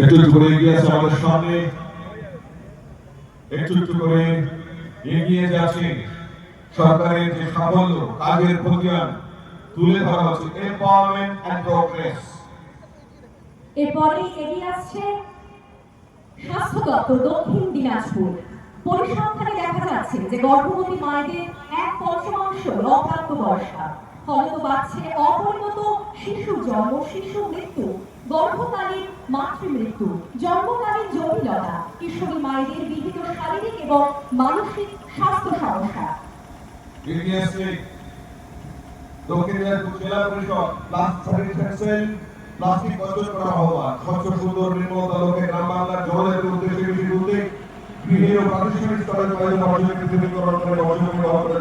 একটু একটু করে এগিয়ে আছে আমাদের সামনে। একটু একটু করে এগিয়ে যাচ্ছে। সরকারের যে সাফল্য, কাজের প্রতিয়ান তুলে ধরা হচ্ছে। এম্পাওয়ারমেন্ট এন্ড প্রোগ্রেস এরপরে এগিয়ে আসছে স্বাস্থ্য দপ্তর দক্ষিণ দিনাজপুর। পরিসংখ্যানে দেখা যাচ্ছে যে গর্ভবতী মায়েদের এক পঞ্চমাংশ অপ্রাপ্ত বয়স্কা ফলে তো বাড়ছে অপরিণত শিশু জন্ম, শিশু মৃত্যু, গর্ভকালীন মাতৃমৃত্যু, জন্মকালীন জটিলতা, কিশোরী মায়েদের বিবিধ শারীরিক এবং মানসিক স্বাস্থ্য সমস্যা। দক্ষিণ জেলা পরিষদ প্লাস্টিক প্লাস্টিক বর্জন করা আহ্বান স্বচ্ছ, সুন্দর, নির্মল গ্রাম বাংলার জনজাতির উদ্দেশ্যে বেশি উদ্যোগ ও প্রাতিষ্ঠানিক করে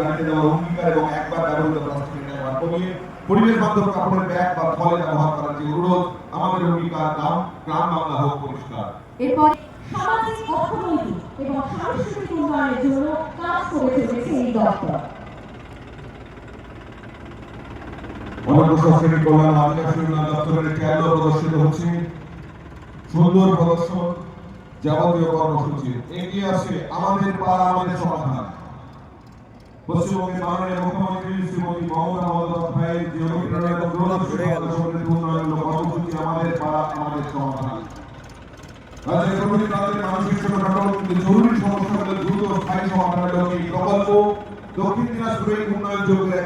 জানিয়ে দেওয়া এবং একবার ব্যবহৃত ব্যবহার কমিয়ে পরিবেশ বান্ধব কাপড়ের ব্যাগ বা ফলে ব্যবহার করার যে অনুরোধ আমাদের অঙ্গীকার গ্রাম গ্রাম বাংলা হোক পরিষ্কার। এরপর সামাজিক অর্থনৈতিক এবং সাংস্কৃতিক উন্নয়নের জন্য কাজ করে চলেছে এই দপ্তর। অনন্য সংস্কৃতি কল্যাণ আদিবাসী উন্নয়ন দপ্তরের ট্যালো প্রদর্শিত হচ্ছে সুন্দর প্রদর্শন যাবতীয় কর্মসূচি। এগিয়ে আসে আমাদের পাড়া আমাদের সমাধান। পশ্চিমবঙ্গের মাননীয় মুখ্যমন্ত্রী শ্রীমতী মমতা বন্দ্যোপাধ্যায়ের যে উন্নয়ন কর্মসূচি আমাদের পাড়া আমাদের সমাধান। উন্নয়ন যোগের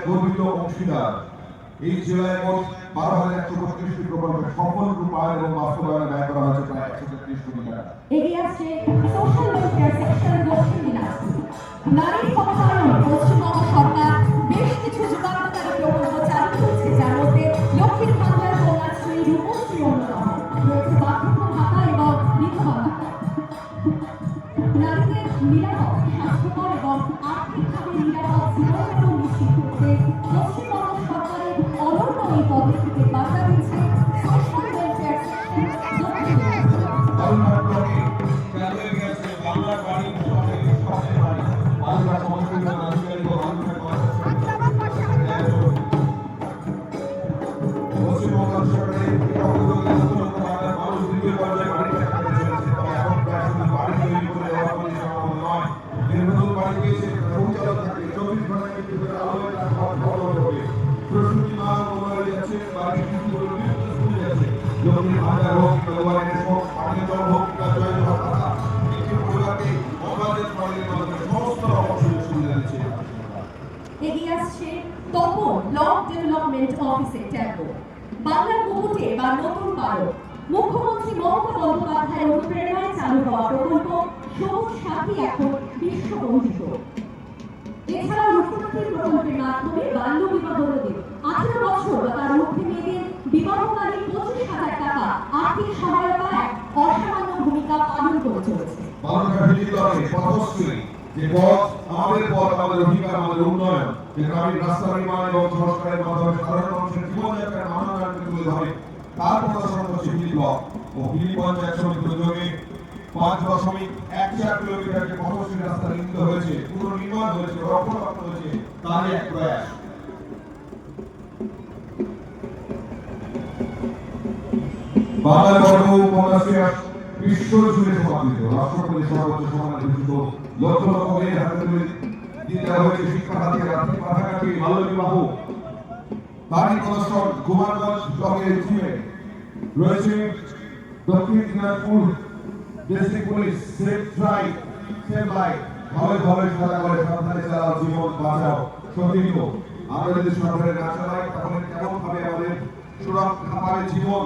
নারী অনন্য এই ব্লক ডেভেলপমেন্ট অফিসে ট্যাগো বাংলার মুকুটে বা নতুন ভারত মুখ্যমন্ত্রী মমতা বন্দ্যোপাধ্যায়ের অনুপ্রেরণায় চালু হওয়া প্রকল্প সবুজ সাথী এখন বিশ্ববন্দিত এছাড়াও মুখ্যমন্ত্রী প্রকল্পের মাধ্যমে বাল্য বিবাহ রোধে আঠারো বছর বা তার ঊর্ধ্বে মেয়েদের বিবাহকালীন পঁচিশ হাজার টাকা আর্থিক সহায়তা এক অসামান্য ভূমিকা পালন করে চলেছে। যে পথ আমাদের পথ, আমাদের অধিকার, আমাদের উন্নয়ন। যে রাস্তা নির্মাণ এবং সংস্কারের মাধ্যমে সাধারণ মানুষের জীবনযাত্রার মানোন্নয়নকে তুলে ধরে। তার প্রদর্শন হচ্ছে হিলি ব্লক ও হিলি পঞ্চায়েত সমিতির উদ্যোগে পাঁচ দশমিক এক চার কিলোমিটার যে পথশ্রী রাস্তা নির্মিত হয়েছে, পুরো হয়েছে, রক্ষণাবেক্ষণ হয়েছে, তারই এক প্রয়াস। বাংলার গর্ব উপন্যাসে বিশ্ব জুড়ে সমাদৃত। রাষ্ট্রপতি সর্বোচ্চ সম্মানে ভূষিত লক্ষ লক্ষ মেয়ের হাতে তুলে দিতে হয়েছে শিক্ষা হাতে আর্থিক পাঠাগারকে বাল্য বিবাহ তারই প্রদর্শন কুমারগঞ্জ ব্লকের জিমে রয়েছে Dakshin Dinajpur district police safe drive safe life ভাবে ভাবে সাদা করে সাবধানে চালাও, জীবন বাঁচাও। সতীর্থ, আমরা যদি সরকারের না চালাই, তাহলে কেমন ভাবে আমাদের সুরক্ষা জীবন?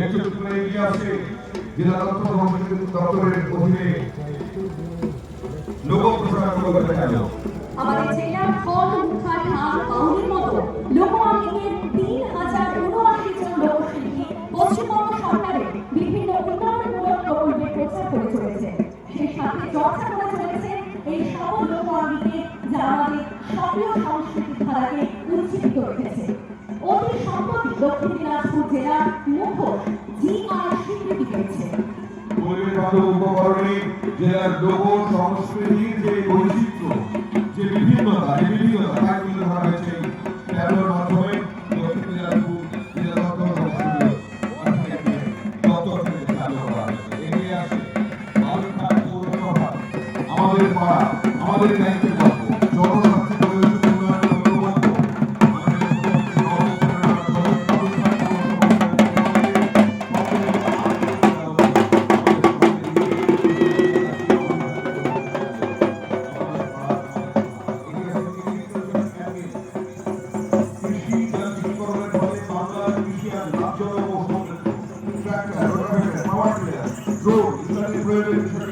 একটু এগিয়ে আসে। জেলা সংস্কৃতি দপ্তরের অধীনে লোক প্রশাসন করতে দেখা আমাদের জেলার ফল মুখার নাম বাউলের মতো লোকমান্যের তিন হাজার উনআশি জন লোকশিল্পী পশ্চিমবঙ্গ সরকারের বিভিন্ন উন্নয়নমূলক প্রকল্পে প্রচার করে চলেছে। সেই সাথে চর্চা করে চলেছে এই সকল লোকমান্যকে যা আমাদের সক্রিয় সাংস্কৃতিক ধারাকে উজ্জীবিত রেখেছে অতি সম্প্রতি দক্ষিণ দিনাজপুর জেলার মুখোশ জি আর স্বীকৃতি পেয়েছে। উপকরণে জেলার লোক সংস্কৃতির যে আমাদের দায়িত্বের গল্প জনস্বার্থে প্রয়োজন উন্নয়ন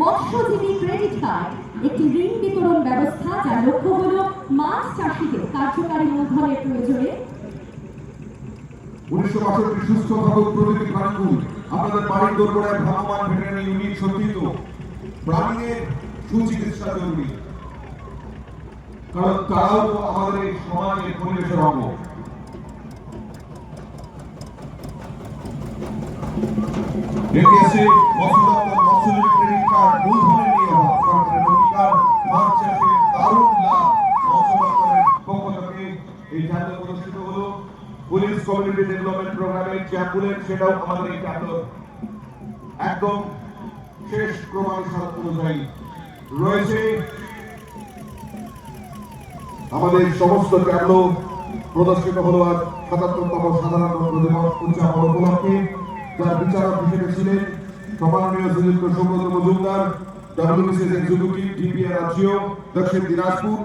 মৎস্যজীবী ক্রেডিট কার্ড একটি ঋণ বিতরণ ব্যবস্থা যার লক্ষ্য হল মাছ চাষিদের কার্যকারী মূলধনের প্রয়োজনে। উনিশশো বাষট্টি সুস্থ থাকুক প্রতিটি প্রাণীকুল, আপনাদের বাড়ির দোরগোড়ায় ভ্রাম্যমান ভেটেরিনারি ইউনিট সত্যি প্রাণীদের সুচিকিৎসা জরুরি। কারণ তারাও তো আমাদের এই সমাজের পরিবেশের অঙ্গ। এগিয়েছে মৎস্য দপ্তর পুলিশ কমিউনিটি ডেভেলপমেন্ট প্রোগ্রামের সেটাও আমাদের একদম শেষ ক্রমানুসার অনুযায়ী রয়েছে আমাদের সমস্ত ট্যাবলো প্রদর্শিত হলো আজ সাতাত্তরতম দিবস উদযাপন উপলক্ষে যার বিচারক হিসেবে ছিলেন সম্মাননীয় সুযোগ্য সুব্রত মজুমদার ডব্লিউবিসিএস এক্সিকিউটিভ দিনাজপুর